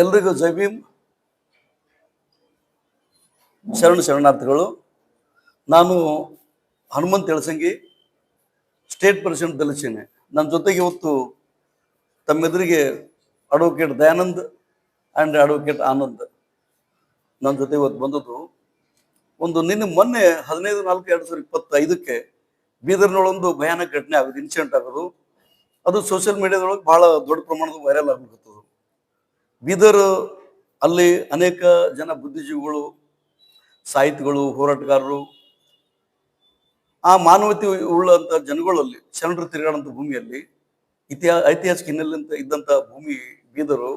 ಎಲ್ರಿಗೂ ಜೈ ಭೀಮ್. ಶರಣ ಶರಣಾರ್ಥಿಗಳು, ನಾನು ಹನುಮಂತ್ ಎಳಸಂಗಿ ಸ್ಟೇಟ್ ಪ್ರೆಸಿಡೆಂಟ್ ದಲಿಸೇನೆ ನನ್ನ ಜೊತೆಗೆ ಇವತ್ತು ತಮ್ಮೆದುರಿಗೆ advocate Dayanand and advocate Anand ನನ್ನ ಜೊತೆ ಇವತ್ತು ಬಂದದ್ದು. ಒಂದು ನಿನ್ನೆ ಮೊನ್ನೆ ಹದಿನೈದು ನಾಲ್ಕು ಎರಡು ಸಾವಿರದ ಇಪ್ಪತ್ತೈದಕ್ಕೆ ಬೀದರ್ನೊಳೊಂದು ಭಯಾನಕ ಘಟನೆ ಆಗೋದು ಇನ್ಸಿಡೆಂಟ್ ಆಗೋದು. ಅದು ಸೋಷಿಯಲ್ ಮೀಡಿಯಾದೊಳಗೆ ಬಹಳ ದೊಡ್ಡ ಪ್ರಮಾಣದ ವೈರಲ್ ಆಗ್ಲಿಕ್ಕತ್ತದು ಬೀದರ್ ಅಲ್ಲಿ ಅನೇಕ ಜನ ಬುದ್ಧಿಜೀವಿಗಳು ಸಾಹಿತಿಗಳು ಹೋರಾಟಗಾರರು, ಆ ಮಾನವತೆ ಉಳ್ಳಂತ ಜನಗಳಲ್ಲಿ ಶರಣರು ತಿರುಗಾಡಂಥ ಭೂಮಿಯಲ್ಲಿ ಇತಿಹಾಸ ಐತಿಹಾಸಿಕ ಹಿನ್ನೆಲೆ ಇದ್ದಂಥ ಭೂಮಿ ಬೀದರು.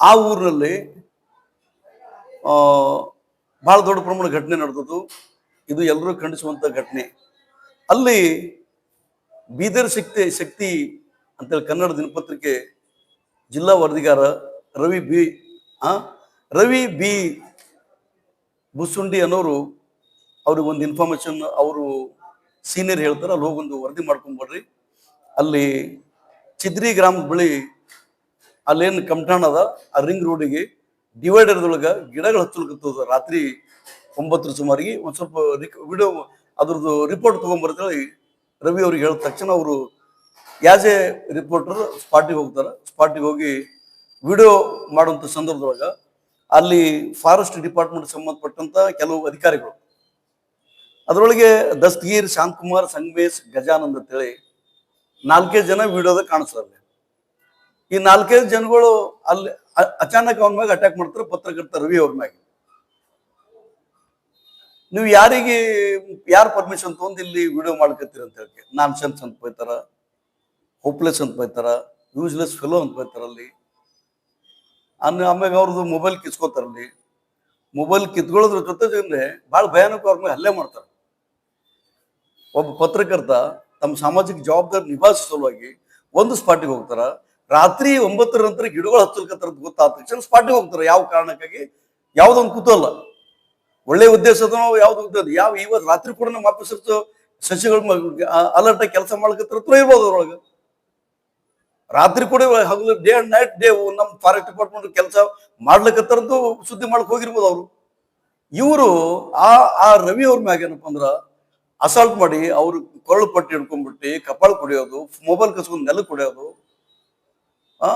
ಆ ಊರಿನಲ್ಲಿ ಬಹಳ ದೊಡ್ಡ ಪ್ರಮಾಣ ಘಟನೆ ನಡೆದದ್ದು. ಇದು ಎಲ್ಲರೂ ಖಂಡಿಸುವಂಥ ಘಟನೆ. ಅಲ್ಲಿ ಬೀದರ್ ಶಕ್ತಿ ಶಕ್ತಿ ಅಂತೇಳಿ ಕನ್ನಡ ದಿನಪತ್ರಿಕೆ ಜಿಲ್ಲಾ ವರದಿಗಾರ ರವಿ ಬಿ ರವಿ ಬಿ ಬುಸುಂಡಿ ಅನ್ನೋರು ಅವ್ರಿಗೆ ಒಂದು ಇನ್ಫಾರ್ಮೇಶನ್ ಅವರು ಸೀನಿಯರ್ ಹೇಳ್ತಾರೆ, ಅಲ್ಲಿ ಹೋಗೊಂದು ವರದಿ ಮಾಡ್ಕೊಂಡ್ಬರ್ರಿ ಅಲ್ಲಿ ಚಿದ್ರಿ ಗ್ರಾಮದ ಬಳಿ ಅಲ್ಲೇನು ಕಂಠಾಣ ಅದ, ಆ ರಿಂಗ್ ರೋಡಿಗೆ ಡಿವೈಡರ್ದೊಳಗೆ ಗಿಡಗಳು ಹಚ್ಚಲಿಕತ್ತದ. ರಾತ್ರಿ ಒಂಬತ್ತರ ಸುಮಾರಿಗೆ ಒಂದು ಸ್ವಲ್ಪ ವಿಡಿಯೋ ಅದ್ರದ್ದು ರಿಪೋರ್ಟ್ ತೊಗೊಂಬರ್ತೇಳಿ ರವಿ ಅವ್ರಿಗೆ ಹೇಳಿದ ತಕ್ಷಣ ಅವರು ಯಾಸ್ ಎ ರಿಪೋರ್ಟರ್ ಸ್ಪಾಟಿಗೆ ಹೋಗ್ತಾರೆ ಸ್ಪಾಟಿಗೆ ಹೋಗಿ ವಿಡಿಯೋ ಮಾಡುವಂಥ ಸಂದರ್ಭದೊಳಗ ಅಲ್ಲಿ ಫಾರೆಸ್ಟ್ ಡಿಪಾರ್ಟ್ಮೆಂಟ್ ಸಂಬಂಧಪಟ್ಟಂತ ಕೆಲವು ಅಧಿಕಾರಿಗಳು. ಅದರೊಳಗೆ ದಸ್ತಗೀರ್ ಶಾಂತಕುಮಾರ್ ಸಂಗಮೇಶ್ ಗಜಾನಂದ್ ಅಂತೇಳಿ ನಾಲ್ಕೈದು ಜನ ವಿಡಿಯೋದಾಗ ಕಾಣಿಸ್ತಾರೆ. ಈ ನಾಲ್ಕೈದು ಜನಗಳು ಅಲ್ಲಿ ಅಚಾನಕ್ ಅವನ ಮ್ಯಾಗ ಅಟ್ಯಾಕ್ ಮಾಡ್ತಾರೆ, ಪತ್ರಕರ್ತ ರವಿ ಅವ್ರ ಮ್ಯಾಗ. ನೀವು ಯಾರಿಗೆ, ಯಾರು ಪರ್ಮಿಷನ್ ತೊಗೊಂಡು ಇಲ್ಲಿ ವಿಡಿಯೋ ಮಾಡ್ಕತ್ತೀರಿ ಅಂತ ಹೇಳಿ ನಾನ್ ಸೆನ್ಸ್ ಅಂತ ಬೈತಾರ ಹೋಪ್ಲೆಸ್ ಅಂತ ಬೈತಾರ ಯೂಸ್ಲೆಸ್ ಫೆಲೋ ಅಂತ ಬೈತಾರ ಅಲ್ಲಿ. ಆಮೇಲೆ ಆಮ್ಯಾಗ ಅವ್ರದ್ದು ಮೊಬೈಲ್ ಕಿತ್ಕೋತಾರಲ್ಲಿ ಮೊಬೈಲ್ ಕಿತ್ಕೊಳ್ಳೋದ್ರ ಜೊತೆ ಭಾಳ ಭಯಾನಕ ಅವ್ರ ಮೇಲೆ ಹಲ್ಲೆ ಮಾಡ್ತಾರೆ. ಒಬ್ಬ ಪತ್ರಕರ್ತ ತಮ್ಮ ಸಾಮಾಜಿಕ ಜವಾಬ್ದಾರಿ ನಿಭಾಯಿಸೋ ಸಲುವಾಗಿ ಒಂದು ಸ್ಪಾಟಿಗೆ ಹೋಗ್ತಾರ. ರಾತ್ರಿ ಒಂಬತ್ತರ ನಂತರ ಗಿಡಗಳು ಹಚ್ಚಲ್ಕತ್ತಾರ ಗೊತ್ತಾದ ತಕ್ಷಣ ಸ್ಪಾಟಿಗೆ ಹೋಗ್ತಾರೆ. ಯಾವ ಕಾರಣಕ್ಕಾಗಿ? ಯಾವ್ದೊಂದು ಕೂತಲ್ಲ ಒಳ್ಳೆ ಉದ್ದೇಶದನೋ ಯಾವ್ದು ಉದ್ದೇಶ? ಯಾವ ಇವತ್ತು ರಾತ್ರಿ ಕೂಡ ನಮ್ಮ ಆಫೀಸರ್ಸ್ ಸಸಿಗಳು ಅಲರ್ಟ್ ಕೆಲಸ ಮಾಡ್ಕತ್ತಾರ ಇರ್ಬೋದು ಅದ್ರೊಳಗೆ ರಾತ್ರಿ ಕೂಡ ಹಗಲು ಡೇ ಅಂಡ್ ನೈಟ್ ಡೇ ನಮ್ಮ ಫಾರೆಸ್ಟ್ ಡಿಪಾರ್ಟ್ಮೆಂಟ್ ಕೆಲಸ ಮಾಡ್ಲಿಕ್ಕತ್ತಾರದ್ದು ಸುದ್ದಿ ಮಾಡಕ್ ಹೋಗಿರ್ಬೋದು ಅವರು. ಇವರು ಆ ಆ ರವಿ ಅವ್ರ ಮ್ಯಾಗ ಏನಪ್ಪ ಅಂದ್ರ ಅಸಾಲ್ಟ್ ಮಾಡಿ ಅವ್ರ ಕೊರಳು ಪಟ್ಟಿ ಹಿಡ್ಕೊಂಡ್ಬಿಟ್ಟು, ಕಪಾಳ ಕುಡಿಯೋದು ಮೊಬೈಲ್ ಕಸ್ಕೊಂಡು ನೆಲ ಕುಡಿಯೋದು ಆ,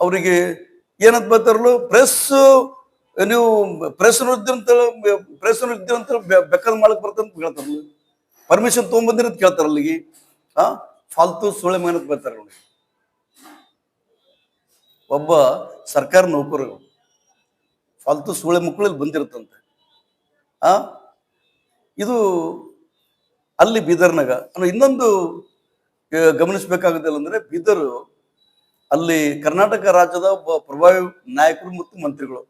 ಅವರಿಗೆ ಏನಂತ ಬರ್ತಾರಲ್ಲ ಪ್ರೆಸ್ ನೀವು ಪ್ರೆಸ್ ಅಂತ ಪ್ರೆಸ್ ಅಂತ ಬೆಕ್ಕದ ಮಾಡಕ್ ಬರ್ತಂತ ಕೇಳ್ತಾರಲ್ಲ. ಪರ್ಮಿಷನ್ ತೊಗೊಂಬಂದಿರೋದು ಕೇಳ್ತಾರ ಅಲ್ಲಿಗೆ ಆ, ಫಾಲ್ತು ಸುಳೆ ಮೇನತ್ ಬರ್ತಾರ ನೋಡಿ ಒಬ್ಬ ಸರ್ಕಾರ ನೌಕರರು ಫಾಲ್ತು ಸುಳೆ ಮಕ್ಕಳಲ್ಲಿ ಬಂದಿರುತ್ತಂತೆ. ಆ? ಇದು ಅಲ್ಲಿ ಬೀದರ್ನಾಗ. ಅಂದ್ರೆ ಇನ್ನೊಂದು ಗಮನಿಸಬೇಕಾಗುತ್ತಿಲ್ಲ ಗಮನಿಸ್ಬೇಕಾಗುದಿಲ್ಲ ಅಂದ್ರೆ ಬೀದರು ಅಲ್ಲಿ ಕರ್ನಾಟಕ ರಾಜ್ಯದ ಒಬ್ಬ ಪ್ರಭಾವಿ ನಾಯಕರು ಮತ್ತು ಮಂತ್ರಿಗಳು.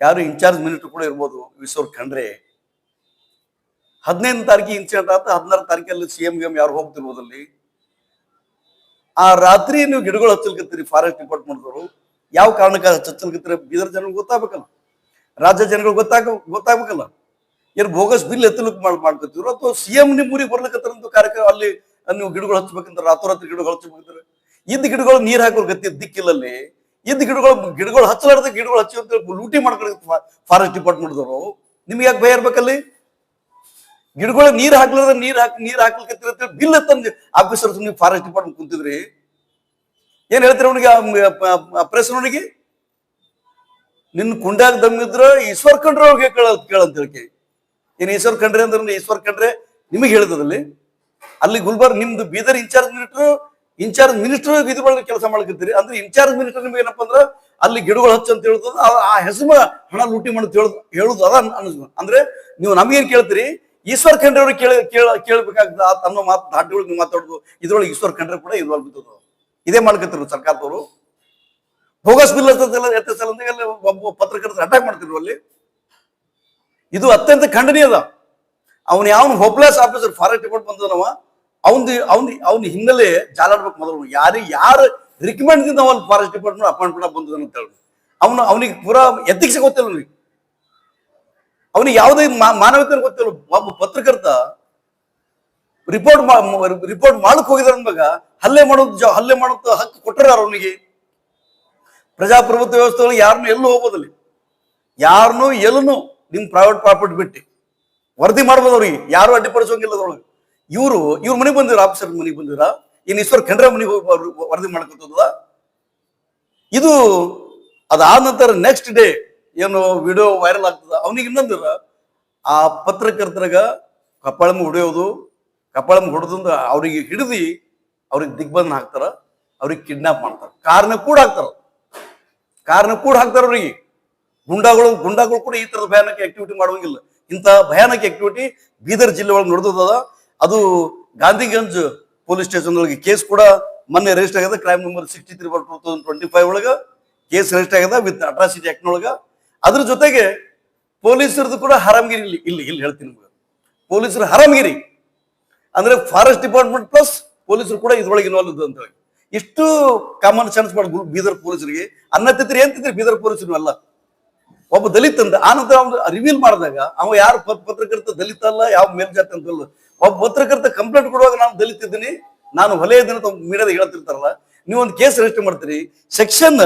ಯಾರು ಇನ್ಚಾರ್ಜ್ ಮಿನಿಸ್ಟರ್ ಕೂಡ ಇರ್ಬೋದು, ವಿಶ್ವರ್ ಖಂಡ್ರೆ. ಹದಿನೈದು ತಾರೀಕಿಗೆ ಇನ್ಸಿಡೆಂಟ್ ಆಯ್ತು ಹದಿನಾರು ತಾರೀಕಲ್ಲಿ ಸಿ ಎಂ ಗಿಎಂ ಯಾರು ಹೋಗ್ತಿರ್ಬೋದು ಅಲ್ಲಿ. ಆ ರಾತ್ರಿ ನೀವು ಗಿಡಗಳು ಹಚ್ಚಲ್ಕತ್ತೀರಿ ಫಾರೆಸ್ಟ್ ಡಿಪಾರ್ಟ್ಮೆಂಟ್ದವರು ಯಾವ ಕಾರಣಕ್ಕೆ ಹಚ್ಚಲ್ಕತ್ತೀರಿ ಬೀದರ್ ಜನಗಳು ಗೊತ್ತಾಗಬೇಕಲ್ಲ. ರಾಜ್ಯ ಜನಗಳು ಗೊತ್ತಾಗ, ಗೊತ್ತಾಗ್ಬೇಕಲ್ಲ. ಏನು ಬೋಗಸ್ ಬಿಲ್ ಎತ್ತಲು ಮಾಡಿ ಮಾಡ್ಕೊತಿದ್ರು ಅಥವಾ ಸಿ ಎಂ ನಿಮ್ಮ ಊರಿಗೆ ಬರ್ಲಿಕ್ಕತ್ತಾರಂತ ಕಾರ್ಯಕ್ರಮ ಅಲ್ಲಿ ನೀವು ಗಿಡಗಳು ಹಚ್ಬೇಕಂತ ರಾತ್ರೋರಾತ್ರಿ ಗಿಡಗಳು ಹಚ್ಚಬೇಕಂದ್ರೆ ಇದ್ದ ಗಿಡಗಳು ನೀರು ಹಾಕೋರ್ ಗತಿ ದಿಕ್ಕಿಲ್ಲಲ್ಲಿ ಇದ್ದ ಗಿಡಗಳು ಗಿಡಗಳು ಹಚ್ಚಲಾರ್ದ ಗಿಡಗಳು ಹಚ್ಚಿ ಅಂತ ಲೂಟಿ ಮಾಡ್ಕೊಳ್ಳಿ ಫಾರೆಸ್ಟ್ ಡಿಪಾರ್ಟ್ಮೆಂಟ್ದವರು ನಿಮ್ಗೆ ಯಾಕೆ ಭಯ ಇರ್ಬೇಕಲ್ಲಿ? ಗಿಡಗಳು ನೀರ್ ಹಾಕ್ಲಾರ್ದ ನೀರ್ ಹಾಕಿ, ನೀರ್ ಹಾಕ್ಲಿಕ್ಕೆ ಬಿಲ್ ತಂದು ಆಫೀಸರ್ ನೀವು ಫಾರೆಸ್ಟ್ ಡಿಪಾರ್ಟ್ಮೆಂಟ್ ಕುಂತಿದ್ರಿ. ಏನ್ ಹೇಳ್ತೀರಿ ಅವನಿಗೆ? ಪ್ರೆಸ್ ಅವನಿಗೆ? ನಿನ್ನ ಕುಂಡಾಗ ದಮ್ಮಿದ್ರ ಈಶ್ವರ್ ಖಂಡ್ರೆ ಅವ್ರಿಗೆ ಕೇಳ ಕೇಳಂತ ಹೇಳ್ಕೆ. ಏನ್ ಈಶ್ವರ್ ಖಂಡ್ರೆ ಅಂದ್ರೆ ಈಶ್ವರ್ ಖಂಡ್ರೆ ನಿಮಗೆ ಹೇಳಿದಲ್ಲಿ ಅಲ್ಲಿ ಗುಲ್ಬರ್ಗ್ ನಿಮ್ದು Bidar in charge minister in charge minister ಇದು ಮಾಡಿ ಕೆಲಸ ಮಾಡ್ಕತ್ತೀರಿ ಅಂದ್ರೆ ಇನ್ಚಾರ್ಜ್ ಮಿನಿಸ್ಟರ್ ನಿಮ್ಗೆ ಏನಪ್ಪ ಅಂದ್ರ ಅಲ್ಲಿ ಗಿಡಗಳು ಹಚ್ಚ ಅಂತ ಹೇಳುದು, ಆ- ಹೆಸರು ಹಣ ಲೂಟಿ ಮಾಡಿ ಹೇಳುದು ಅದ ಅನ್ಸ್, ಅಂದ್ರೆ ನೀವು ನಮಗೇನ್ ಕೇಳ್ತೀರಿ? ಈಶ್ವರ್ ಖಂಡ್ರೆ ಅವರು ಕೇಳ ಕೇಳ, ಕೇಳ್ಬೇಕಾಗ್ತದ. ತನ್ನ ಮಾತು ದಾಟಿಗಳಿಗೆ ಮಾತಾಡುದು, ಇದ್ರೊಳಗೆ ಈಶ್ವರ್ ಖಂಡ್ರೆ ಕೂಡ ಇದ್ರೊಳಗೆ ಬಿದ್ದದು ಇದೇ ಮಾಡ್ಕತ್ತಿರು ಸರ್ಕಾರದವರು. ಬೋಗಸ್ ಬಿಲ್ ಎತ್ತಿಸಲ್ಲ ಒಬ್ಬ ಪತ್ರಕರ್ತರ ಅಟ್ಯಾಕ್ ಮಾಡ್ತಿದ್ರು ಅಲ್ಲಿ. ಇದು ಅತ್ಯಂತ ಖಂಡನೀಯ ಅದ. ಅವನು ಯಾವನು ಹೋಪ್ಲೆಸ್ ಆಫೀಸರ್ ಫಾರೆಸ್ಟ್ ಡಿಪಾರ್ಟ್ ಬಂದನವ ಅವನ್ ಅವ್ನ ಅವ್ನ ಹಿನ್ನೆಲೆ ಜಾಲಾಡ್ಬೇಕು ಮೊದಲು. ಯಾರು ಯಾರು ರಿಕಮೆಂಡ್ ದಿಂದ ಫಾರೆಸ್ಟ್ ಡಿಪಾರ್ಟ್ಮೆಂಟ್ ಅಪಾಯಿಂಟ್ಮೆಂಟ್ ಬಂದದ ಅಂತ ಹೇಳಿ ಅವನು, ಅವನಿಗೆ ಪೂರಾ ಎಥಿಕ್ಸ್ ಗೊತ್ತಿಲ್ಲ ಅವನಿಗೆ. ಅವನಿಗೆ ಯಾವುದೇ ಮಾ- ಮಾನವೀಯತೆ ಗೊತ್ತಿಲ್ಲ. ಒಬ್ಬ ಪತ್ರಕರ್ತ ರಿಪೋರ್ಟ್ ರಿಪೋರ್ಟ್ ಮಾಡಕ್ ಹೋಗಿದಾರ ಅಂದಾಗ ಹಲ್ಲೆ ಮಾಡೋದು ಹಲ್ಲೆ ಮಾಡೋದು ಹಕ್ಕು ಕೊಟ್ಟರ ಅವನಿಗೆ? ಪ್ರಜಾಪ್ರಭುತ್ವ ವ್ಯವಸ್ಥೆ ಒಳಗೆ ಯಾರನ್ನು ಎಲ್ಲೂ ಹೋಗೋದಿಲ್ಲ ಯಾರನ್ನು ಎಲ್ಲೂ ನಿಮ್ ಪ್ರೈವೇಟ್ ಪ್ರಾಪರ್ಟಿ ಬಿಟ್ಟು ವರದಿ ಮಾಡ್ಬೋದು ಅವ್ರಿಗೆ ಯಾರು ಅಡ್ಡಿಪಡಿಸೋಂಗಿಲ್ಲ ಅದ್ರೊಳಗೆ. ಇವರು, ಇವ್ರ ಮನೆಗೆ ಬಂದಿರ? ಆಫೀಸರ್ ಮನೆಗೆ ಬಂದಿರ? ಇನ್ ಈಶ್ವರ್ ಖಂಡ್ರೆ ಮನೆಗೆ ಹೋಗಿ ವರದಿ ಮಾಡ್ಕೊತದ? ಇದು ಅದಾದ ನಂತರ ನೆಕ್ಸ್ಟ್ ಡೇ ಏನು ವಿಡಿಯೋ ವೈರಲ್ ಆಗ್ತದ, ಅವನಿಗೆ ಇನ್ನೊಂದಿರ ಆ ಪತ್ರಕರ್ತರಾಗ ಕಪಾಳಮ್ ಹೊಡೆಯೋದು ಕಪಾಳಮ್ ಹೊಡೆದಿಂದ ಅವ್ರಿಗೆ ಹಿಡಿದು ಅವ್ರಿಗೆ ದಿಗ್ಬಂಧನ ಹಾಕ್ತಾರ, ಅವ್ರಿಗೆ ಕಿಡ್ನಾಪ್ ಮಾಡ್ತಾರ. ಕಾರ್ನ ಕೂಡ ಹಾಕ್ತಾರ. ಕಾರ್ನ ಕೂಡ ಹಾಕ್ತಾರ ಅವ್ರಿಗೆ. ಗುಂಡಾಗಳು ಗುಂಡಾಗಳು ಕೂಡ ಈ ತರದ ಭಯಾನಕ ಆಕ್ಟಿವಿಟಿ ಮಾಡುವಂಗಿಲ್ಲ. ಇಂಥ ಭಯಾನಕ ಆಕ್ಟಿವಿಟಿ ಬೀದರ್ ಜಿಲ್ಲೆ ಒಳಗೆ ನಡೆದದ. ಅದು ಗಾಂಧಿಗಂಜ್ ಪೊಲೀಸ್ ಸ್ಟೇಷನ್ ಒಳಗೆ ಕೇಸ್ ಕೂಡ ಮೊನ್ನೆ ರಿಜಿಸ್ಟರ್ ಆಗಿದೆ crime number sixty three two thousand twenty five ಒಳಗ ಕೇಸ್ ರಿಜಿಸ್ಟರ್ ಆಗಿದೆ ವಿತ್ ಅಟ್ರಾಸಿಟಿ ಆಕ್ಟ್ ಒಳಗ ಅದ್ರ ಜೊತೆಗೆ ಪೊಲೀಸರದು ಕೂಡ ಹರಾಮಗಿರಿ ಇಲ್ಲಿ ಇಲ್ಲಿ ಇಲ್ಲಿ ಹೇಳ್ತೀನಿ ನಿಮ್ಗೆ. ಪೊಲೀಸರ ಹರಾಮಗಿರಿ, ಅಂದ್ರೆ ಫಾರೆಸ್ಟ್ ಡಿಪಾರ್ಟ್ಮೆಂಟ್ ಪ್ಲಸ್ ಪೊಲೀಸರು ಕೂಡ ಇದ್ರೊಳಗೆ ಇನ್ವಾಲ್ವ್ ಅಂತ ಹೇಳಿ. ಇಷ್ಟು ಕಾಮನ್ ಸೆನ್ಸ್ ಮಾಡಿ ಬೀದರ್ ಪೊಲೀಸರಿಗೆ ಅನ್ನ ಏನ್ ತಿಂತ್ರಿ ಬೀದರ್ ಪೊಲೀಸರು ಅಲ್ಲ. ಒಬ್ಬ ದಲಿತ ಅಂತ ಆನಂತರ ಅವ್ನು ರಿವೀಲ್ ಮಾಡಿದಾಗ, ಅವ ಯಾರು ಪತ್- ಪತ್ರಕರ್ತ, ದಲಿತ ಅಲ್ಲ, ಯಾವ ಮೇಲ್ಜಾತಿ ಅಂತಲ್ಲ ಒಬ್ಬ ಪತ್ರಕರ್ತ ಕಂಪ್ಲೇಂಟ್ ಕೊಡುವಾಗ ನಾನು ದಲಿತ ಇದ್ದೀನಿ, ನಾನು ಹೊಲೆಯ ದಿನ ಅಂತ ಮೀಡಿಯಾದ ಹೇಳ್ತಿರ್ತಾರಲ್ಲ ನೀವು ಒಂದು ಕೇಸ್ ರಿಜಿಸ್ಟರ್ ಮಾಡ್ತೀರಿ section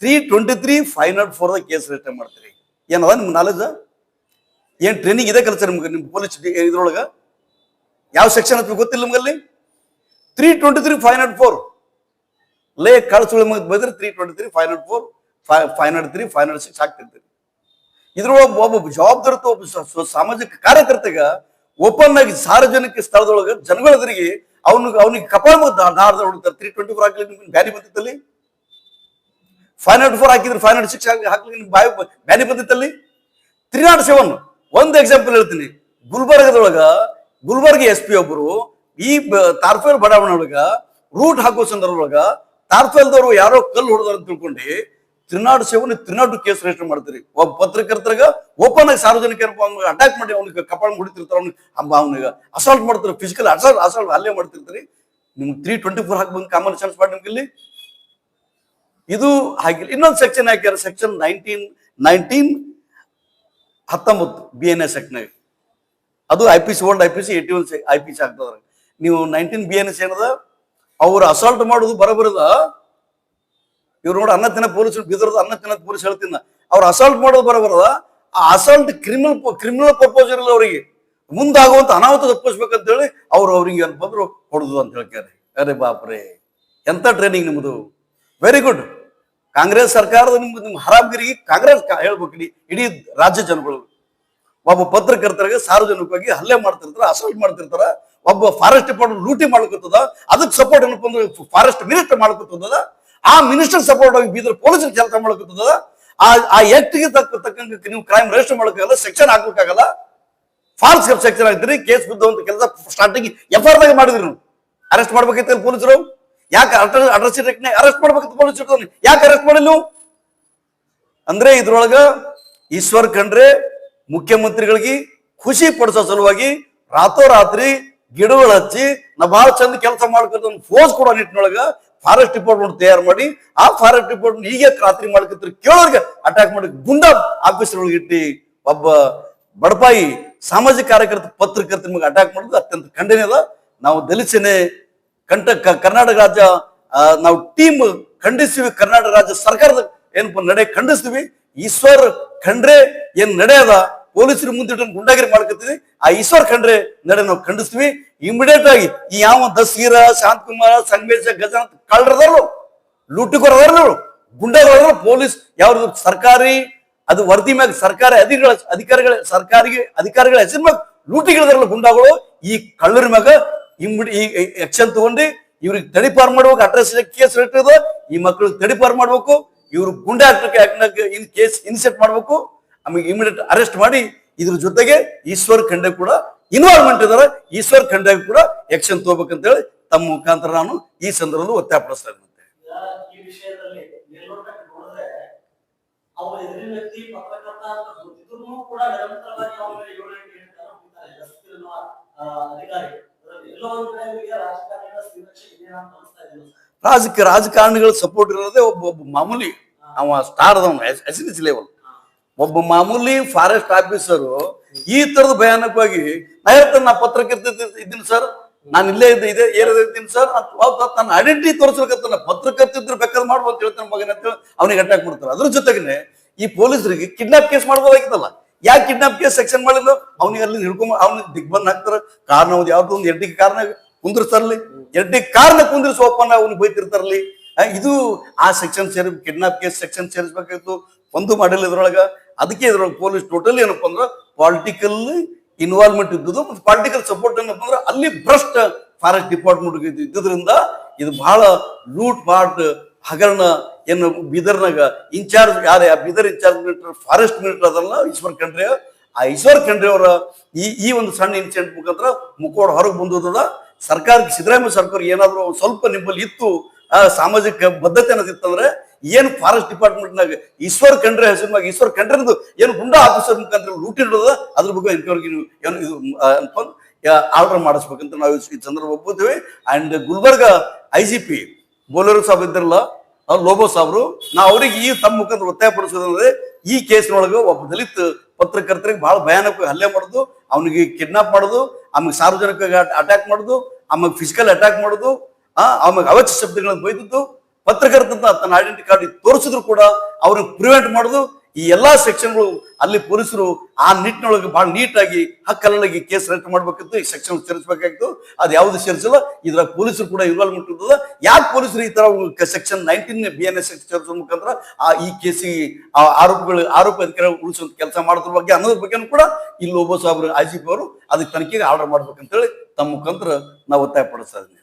three twenty three five not four case register ಮಾಡ್ತೀರಿ ಏನದ ನಿಮ್ಮ ನಾಲೆಜ್ ಏನು ಟ್ರೈನಿಂಗ್ ಇದೆ ಕಲ್ಚರ್ ನಿಮ್ಗೆ ನಿಮ್ಮ ಪೊಲೀಸ್ ಇದ್ರೊಳಗ? ಯಾವ ಸೆಕ್ಷನ್ ಅಂತ ಗೊತ್ತಿಲ್ಲ ನಿಮ್ಗಲ್ಲಿ? Three twenty three five not four ಲೇ ಕಳ್ಸುಳಿ ಬಂದ್ರೆ three twenty three five not four five not three five not six ಹಾಕ್ತಿರ್ತೀರಿ. ಇದ್ರೊಳಗೆ ಒಬ್ಬ ಜವಾಬ್ದಾರಿತ ಒಬ್ಬ ಸಾಮಾಜಿಕ ಕಾರ್ಯಕರ್ತಗ ಓಪನ್ ಆಗಿ ಸಾರ್ವಜನಿಕ ಸ್ಥಳದೊಳಗೆ ಜನಗಳ ಎದುರಿಗೆ ಅವನಿಗೆ ಅವನಿಗೆ ಕಪಾಳ ದಾರದ ಹೊಡಿತಾರೆ. ತ್ರೀ ಟ್ವೆಂಟಿ ಫೋರ್ ಹಾಕಲಿ ನಿಮ್ಗೆ ಬ್ಯಾರಿ ಬಂದಿತ್ತಲ್ಲಿ? ಫೈವ್ ನಾಟ್ ಫೋರ್ ಹಾಕಿದ್ರೆ ಫೈವ್ ಸಿಕ್ಸ್ ಹಾಕ್ಲಿಕ್ಕೆ ನಿಮ್ಗೆ ಬಾಯಿ ಬ್ಯಾನಿ ಬಂದಿತ್ತಲ್ಲಿ ತ್ರೀ ನಾಟ್ ಸೆವೆನ್, ಒಂದು ಎಕ್ಸಾಂಪಲ್ ಹೇಳ್ತೀನಿ. ಗುಲ್ಬರ್ಗದೊಳಗ, ಗುಲ್ಬರ್ಗ ಎಸ್ ಪಿ ಒಬ್ಬರು ಈ ತಾರ್ಫೇಲ್ ಬಡಾವಣೆ ಒಳಗ ರೂಟ್ ಹಾಕೋ ಸಂದರ್ಭದೊಳಗ ತಾರ್ಫೇಲ್ದವರು ಯಾರೋ ಕಲ್ಲು ಹೊಡೆದಾರ ಅಂತ ತಿಳ್ಕೊಂಡು, three not seven, three not case register ಮಾಡ್ತೀರಿ. ಒಬ್ಬ ಪತ್ರಕರ್ತರಾಗ ಓಪನ್ ಆಗಿ ಸಾರ್ವಜನಿಕರ ಅಟ್ಯಾಕ್ ಮಾಡಿ, ಅವ್ನಿಗೆ ಕಪಾಳ ಹೊಡಿತಿರ್ತಾರ ಅವ್ನಿಗೆ ಅವನಿಗೆ ಅಸಾಲ್ಟ್ ಮಾಡ್ತಾರೆ ಫಿಸಿಕಲ್ ಅಸಾಲ್ಟ್ ಅಸಾಲ್ಟ್ ಅಲ್ಲೇ ಮಾಡ್ತಿರ್ತೀರಿ. ನಿಮ್ಗೆ ತ್ರೀ ಟ್ವೆಂಟಿ ಫೋರ್ ಹಾಕ್ಬಂದು ಕಾಮನ್ ಸೆನ್ಸ್ ಮಾಡಿ ನಿಮ್ಗೆ ಇಲ್ಲಿ ಇದು ಹಾಗಿಲ್ಲ ಇನ್ನೊಂದು ಸೆಕ್ಷನ್ ಹಾಕ್ಯಾರ ಸೆಕ್ಷನ್ ನೈನ್ಟೀನ್ ನೈನ್ಟೀನ್ ಹತ್ತೊಂಬತ್ತು ಬಿ ಎನ್ ಎಸ್ ಸೆಕ್ಷನ್ ಅದು I P C old I P C eighty one I P C ನೀವು ನೈನ್ಟೀನ್ ಬಿ ಎನ್ ಎಸ್ ಏನದ? ಅವ್ರು ಅಸಾಲ್ಟ್ ಮಾಡೋದು ಬರಬರದ, ಇವ್ರು ನೋಡಿ ಅನ್ನ ತಿನ್ನ ಪೊಲೀಸ್, ಬಿದ್ರದ ಅನ್ನ ತಿನ್ನ ಪೊಲೀಸ್ ಹೇಳ್ತಿನ ಅವ್ರು ಅಸಾಲ್ಟ್ ಮಾಡೋದು ಬರಬರದ, ಆ ಅಸಾಲ್ಟ್ ಕ್ರಿಮಿನಲ್ ಕ್ರಿಮಿನಲ್ ಪರ್ಪೋಸ್ ಇರಲ್ಲ ಅವರಿಗೆ. ಮುಂದಾಗುವಂತ ಅನಾಹುತ ತಪ್ಪಿಸ್ಬೇಕಂತ ಹೇಳಿ ಅವ್ರು ಅವ್ರಿಗೆ ಏನ್ ಬಂದ್ರು ಹೊಡೆದು ಅಂತ ಹೇಳ್ತಾರೆ ಅರೆ ಬಾಪ್ರೆ, ಎಂತ ಟ್ರೈನಿಂಗ್ ನಿಮ್ಮದು ವೆರಿ ಗುಡ್ ಕಾಂಗ್ರೆಸ್ ಸರ್ಕಾರದ ನಿಮ್ಗೆ ನಿಮ್ಮ ಹರಾಮ್ಗಿರಿಗೆ ಕಾಂಗ್ರೆಸ್ ಕಾ- ಹೇಳ್ಬೇಕು ಇಡೀ ರಾಜ್ಯ ಜನಗಳು. ಒಬ್ಬ ಪತ್ರಕರ್ತರಿಗೆ ಸಾರ್ವಜನಿಕವಾಗಿ ಹಲ್ಲೆ ಮಾಡ್ತಿರ್ತಾರ ಅಸಲ್ಟ್ ಮಾಡ್ತಿರ್ತಾರ, ಒಬ್ಬ ಫಾರೆಸ್ಟ್ ಡಿಪಾರ್ಟ್ಮೆಂಟ್ ಲೂಟಿ ಮಾಡ್ಕೊತದ, ಅದಕ್ಕೆ ಸಪೋರ್ಟ್ ಏನಪ್ಪ ಅಂದ್ರೆ ಫಾರೆಸ್ಟ್ ಮಿನಿಸ್ಟರ್ ಮಾಡ್ಕೊತದ ಆ ಮಿನಿಸ್ಟರ್ ಸಪೋರ್ಟ್ ಆಗಿ ಬೀದರ್ ಪೊಲೀಸರು ಕೆಲಸ ಮಾಡ್ಕೊತದ ಆ ಆ ಆಕ್ಟ್ಗೆ ತಕ್ಕ ತಕ್ಕಂಗೆ ನೀವು ಕ್ರೈಮ್ ರಿಜಿಸ್ಟರ್ ಮಾಡೋಕ್ಕಾಗಲ್ಲ ಸೆಕ್ಷನ್ ಹಾಕ್ಬೇಕಾಗಲ್ಲ. ಫಾಲ್ಸ್ ಸೆಕ್ಷನ್ ಆಗ್ತೀರಿ ಕೇಸ್ ಬಿದ್ದಂತ ಕೆಲಸ ಸ್ಟಾರ್ಟಿಂಗ್ ಎಫ್ ಆರ್ ದಾಗ ಮಾಡಿದ್ರಿ ಅರೆಸ್ಟ್ ಮಾಡ್ಬೇಕೈತೆ ಪೊಲೀಸರು? ಯಾಕೆ ಅಡ್ರೆಸ್ ಅರೆಸ್ಟ್ ಮಾಡ್ಬೇಕು ಪೊಲೀಸ್ ಇಟ್ಕೊಂಡು ಯಾಕೆ ಅರೆಸ್ಟ್ ಮಾಡಿಲ್ಲ ಅಂದ್ರೆ ಇದ್ರೊಳಗ ಈಶ್ವರ್ ಕಂಡ್ರೆ ಮುಖ್ಯಮಂತ್ರಿಗಳಿಗೆ ಖುಷಿ ಪಡಿಸೋ ಸಲುವಾಗಿ ರಾತ್ರೋರಾತ್ರಿ ಗಿಡಗಳು ಹಚ್ಚಿ ನಾ ಬಹಳ ಚಂದ ಕೆಲಸ ಮಾಡ್ಕೊತ ಫೋಸ್ ಕೊಡೋ ನಿಟ್ಟಿನೊಳಗ ಫಾರೆಸ್ಟ್ ಡಿಪಾರ್ಟ್ಮೆಂಟ್ ತಯಾರು ಮಾಡಿ ಆ ಫಾರೆಸ್ಟ್ ಡಿಪಾರ್ಟ್ಮೆಂಟ್ ಹೀಗೆ ರಾತ್ರಿ ಮಾಡ್ಕೊತಾರೆ ಕೇಳೋರ್ಗೆ ಅಟ್ಯಾಕ್ ಮಾಡಿ ಗುಂಡಾ ಆಫೀಸರ್ ಇಟ್ಟು ಒಬ್ಬ ಬಡಪಾಯಿ ಸಾಮಾಜಿಕ ಕಾರ್ಯಕರ್ತ ಪತ್ರಕರ್ತ ನಿಮಗೆ ಅಟ್ಯಾಕ್ ಮಾಡೋದು ಅತ್ಯಂತ ಖಂಡನೀಯ ನಾವು ದಲಿತ ಸೇನೆ ಕಂಟ ಕರ್ನಾಟಕ ರಾಜ್ಯ ನಾವು ಟೀಮ್ ಖಂಡಿಸ್ತೀವಿ, ಕರ್ನಾಟಕ ರಾಜ್ಯ ಸರ್ಕಾರದ ಏನಪ್ಪ ನಡೆ ಖಂಡಿಸ್ತೀವಿ. ಈಶ್ವರ್ ಖಂಡ್ರೆ ಏನ್ ನಡೆ ಅದ, ಪೊಲೀಸರು ಮುಂದಿಟ್ಟು ಗುಂಡಾಗಿರಿ ಮಾಡ್ಕೊತೀವಿ ಆ ಈಶ್ವರ್ ಖಂಡ್ರೆ ನಡೆ ನಾವು ಖಂಡಿಸ್ತೀವಿ. ಇಮಿಡಿಯೇಟ್ ಆಗಿ ಈ ಯಾವ ದಸೀರ, ಶಾಂತಕುಮಾರ, ಸಂಗಮೇಶ ಗಜಾನಂತ ಕಳ್ಳರದವ್ರು ಲೂಟಿಕೊರದಾರು ಗುಂಡಾಗಳು ಪೊಲೀಸ್ ಯಾವ್ದು ಸರ್ಕಾರಿ, ಅದು ವರದಿ ಮ್ಯಾಗ ಸರ್ಕಾರಿ ಅಧಿಕಾರಿಗಳ ಅಧಿಕಾರಿಗಳ, ಸರ್ಕಾರಿಗೆ ಅಧಿಕಾರಿಗಳ ಹೆಸರು ಮ್ಯಾಗ ಲೂಟಿಗಳಿದಾರಲ್ಲ ಗುಂಡಾಗಳು. ಈ ಕಳ್ಳರ ಮ್ಯಾಗ ಇಮ್ಮಿಡಿ ಈ ಆಕ್ಷನ್ ತಗೊಂಡು ಇವ್ರಿಗೆ ತಡಿಪಾರ್ ಮಾಡ್ಬೇಕು ಅಡ್ರೆಸ್ ಕೇಸ್ ಇರ್ತದ ಈ ಮಕ್ಕಳು ತಡಿಪಾರ್ ಮಾಡ್ಬೇಕು ಇವ್ರು ಗುಂಡಾ ಇನ್ ಕೇಸ್ ಇನ್ಸೆಟ್ ಮಾಡ್ಬೇಕು ಆಮೇಲೆ ಇಮಿಡಿಯೇಟ್ ಅರೆಸ್ಟ್ ಮಾಡಿ ಇದ್ರ ಜೊತೆಗೆ ಈಶ್ವರ್ ಖಂಡೆ ಕೂಡ ಇನ್ವಾಲ್ವ್ಮೆಂಟ್ ಇದಾರೆ ಈಶ್ವರ್ ಖಂಡೆ ಕೂಡ ಆಕ್ಷನ್ ತಗೋಬೇಕಂತ ಹೇಳಿ ತಮ್ಮ ಮುಖಾಂತರ ನಾನು ಈ ಸಂದರ್ಭದಲ್ಲಿ ಒತ್ತಾಯಪಡಿಸ್ತಾ ಆ, ಅಧಿಕಾರಿ. ರಾಜಕ ರಾಜಕಾರಣಿಗಳ ಸಪೋರ್ಟ್ ಇರೋದೇ ಒಬ್ಬ ಒಬ್ಬ ಮಾಮೂಲಿ, ಅವ ಸ್ಟಾರ್ ಅದವನು ಎಸ್ ಎಸ್ ಲೆವೆಲ್ ಒಬ್ಬ ಮಾಮೂಲಿ ಫಾರೆಸ್ಟ್ ಆಫೀಸರು ಈ ತರದ ಭಯಾನಕವಾಗಿ, ನಾ ಹೇಳ್ತೇನೆ, ನಾ ಪತ್ರಕರ್ತ ಇದ್ದೀನಿ ಸರ್ ನಾನು ಇಲ್ಲೇ ಇದ್ದೆ, ಇದೆ ಏರಿದ್ದೀನಿ ಸರ್ ತನ್ನ ಐಡೆಂಟಿಟಿ ತೋರಿಸ್ಬೇಕಂತ ಪತ್ರಕರ್ತಿದ್ರು ಬೇಕಾದ್ರೆ ಮಾಡ್ಬೋದು ಹೇಳ್ತಾನೆ ಮಗನ ಅವನಿಗೆ ಅಟ್ಯಾಕ್ ಮಾಡ್ತಾರೆ. ಅದ್ರ ಜೊತೆಗೆ ಈ ಪೊಲೀಸರಿಗೆ ಕಿಡ್ನಾಪ್ ಕೇಸ್ ಮಾಡ್ಬೋದಾಗಿತ್ತಲ್ಲ. ಯಾಕೆ ಕಿಡ್ನಾಪ್ ಕೇಸ್ ಸೆಕ್ಷನ್ ಮಾಡಿಲ್ಲ ಅವನಿಗೆ ಅಲ್ಲಿ ಹಿಡ್ಕೊಂಡ್ ಅವ್ನಿಗೆ ದಿಗ್ಬಂದ್ ಹಾಕ್ತಾರ. ಕಾರಣ ಅವ್ದು ಯಾವ್ದು? ಒಂದು ಎರಡಿಗೆ ಕಾರಣ ಕುಂದಿರ್ತಾರಲ್ಲಿ ಎರಡಿಗೆ ಕಾರಣ ಕುಂದಿರಿಸಿ ಒಪ್ಪನ್ನ ಅವ್ನಿಗೆ ಬೈತಿರ್ತಾರಲ್ಲಿ. ಇದು ಆ ಸೆಕ್ಷನ್ ಸೇರಿ ಕಿಡ್ನಾಪ್ ಕೇಸ್ ಸೆಕ್ಷನ್ ಸೇರಿಸ್ಬೇಕಾಗಿತ್ತು. ಒಂದು ಮಾಡಿಲ್ಲ ಇದ್ರೊಳಗ. ಅದಕ್ಕೆ ಇದ್ರೊಳಗೆ ಪೊಲೀಸ್ ಟೋಟಲಿ ಏನಪ್ಪ ಅಂದ್ರೆ ಪಾಲಿಟಿಕಲ್ ಇನ್ವಾಲ್ವ್ಮೆಂಟ್ ಇದ್ದುದು ಮತ್ತು ಪಾಲಿಟಿಕಲ್ ಸಪೋರ್ಟ್ ಏನಪ್ಪ ಅಂದ್ರೆ ಅಲ್ಲಿ ಭ್ರಷ್ಟ ಫಾರೆಸ್ಟ್ ಡಿಪಾರ್ಟ್ಮೆಂಟ್ ಇದ್ದಿದ್ರಿಂದ ಇದು ಬಹಳ ಲೂಟ್ ಪಾಟ್ ಹಗರಣ ಏನು ಬೀದರ್ನಾಗ ಇನ್ಚಾರ್ಜ್ ಯಾರೇ Bidar in charge minister, forest minister ಅದಲ್ಲ, ಈಶ್ವರ್ ಖಂಡ್ರೆ. ಆ ಈಶ್ವರ್ ಖಂಡ್ರೆ ಅವರ ಈ ಈ ಒಂದು ಸಣ್ಣ ಇನ್ಸಿಡೆಂಟ್ ಮುಖಾಂತರ ಮುಖವಾಡ ಹೊರಗೆ ಬಂದದ ಸರ್ಕಾರಕ್ಕೆ, ಸಿದ್ದರಾಮಯ್ಯ ಸರ್ಕಾರ ಏನಾದರೂ ಸ್ವಲ್ಪ ನಿಮ್ಮಲ್ಲಿ ಇತ್ತು ಸಾಮಾಜಿಕ ಬದ್ಧತೆ ಅನ್ನೋದಿತ್ತಂದ್ರೆ ಏನು ಫಾರೆಸ್ಟ್ ಡಿಪಾರ್ಟ್ಮೆಂಟ್ನಾಗ ಈಶ್ವರ್ ಖಂಡ್ರೆ ಹೆಸರಿನಾಗ ಈಶ್ವರ್ ಖಂಡ್ರೆದು ಏನು ಗುಂಡಾ ಆಫೀಸರ್ ಮುಖಾಂತರ ಲೂಟಿ ಇಡೋದ ಅದ್ರ ಬಗ್ಗೆ ಎನ್ಕ್ವೈರಿಗೆ ನೀವು ಏನು ಇದು ಅನ್ಕೊಂಡು ಆರ್ಡರ್ ಮಾಡಿಸ್ಬೇಕಂತ ನಾವು ಈ ಸಂದರ್ಭ ಒಪ್ಪುತ್ತೇವೆ and Gulbarga I G P ಬೋಲರು ಸಾಬ್ ಇದ್ರಲ್ಲ ಆ ಲೋಬೋಸ್ ಅವರು. ನಾವು ಅವ್ರಿಗೆ ಈ ತಮ್ಮ ಮುಖದ ಒತ್ತಾಯ ಪಡಿಸೋದಂದ್ರೆ ಈ ಕೇಸ್ನೊಳಗೆ ಒಬ್ಬ ದಲಿತ ಪತ್ರಕರ್ತರಿಗೆ ಬಹಳ ಭಯಾನಕ ಹಲ್ಲೆ ಮಾಡುದು, ಅವನಿಗೆ ಕಿಡ್ನಾಪ್ ಮಾಡೋದು, ಆಮೇಲೆ ಸಾರ್ವಜನಿಕ ಅಟ್ಯಾಕ್ ಮಾಡುದು, ಆಮೇಲೆ ಫಿಸಿಕಲ್ ಅಟ್ಯಾಕ್ ಮಾಡುದು, ಆ, ಆಮೇಲೆ ಅವಚ ಶಬ್ದಗಳನ್ನು ಬೈದದ್ದು. ಪತ್ರಕರ್ತಂತ ತನ್ನ ಐಡೆಂಟಿ ಕಾರ್ಡ್ ತೋರಿಸಿದ್ರು ಕೂಡ ಅವ್ರಿಗೆ ಪ್ರಿವೆಂಟ್ ಮಾಡೋದು. ಈ ಎಲ್ಲಾ ಸೆಕ್ಷನ್ಗಳು ಅಲ್ಲಿ ಪೊಲೀಸರು ಆ ನಿಟ್ಟಿನೊಳಗೆ ಬಹಳ ನೀಟಾಗಿ ಹಕ್ಕಲ್ಲಾಗಿ ಕೇಸ್ ರಿಜಿಸ್ಟರ್ ಮಾಡ್ಬೇಕಿತ್ತು, ಈ ಸೆಕ್ಷನ್ ಸೇರಿಸಬೇಕಾಗಿತ್ತು. ಅದು ಯಾವ್ದು ಸೇರಿಸಿಲ್ಲ ಇದ್ರ ಪೊಲೀಸರು ಕೂಡ ಇನ್ವಾಲ್ವ್ಮೆಂಟ್ ಇರ್ತದ ಯಾಕೆ ಪೊಲೀಸರು ಈ ತರ section nineteen B N S ಸೇರಿಸೋ ಮುಖಾಂತರ ಆ ಈ ಕೇಸಿಗೆ ಆರೋಪಗಳು, ಆರೋಪ ಅಧಿಕಾರ ಉಳಿಸುವಂತ ಕೆಲಸ ಮಾಡೋದ್ರ ಬಗ್ಗೆ ಅನ್ನೋದ್ರ ಬಗ್ಗೆನೂ ಕೂಡ ಇಲ್ಲಿ ಒಬ್ಬ ಸಾಬ್ರು ಐ ಜಿ ಪಿ ಅವರು ಅದಕ್ಕೆ ತನಿಖೆಗೆ ಆರ್ಡರ್ ಮಾಡ್ಬೇಕಂತೇಳಿ ತಮ್ಮ ಮುಖಾಂತರ ನಾವು ಒತ್ತಾಯ ಪಡಿಸ್ತಾ ಇದ್ದೀನಿ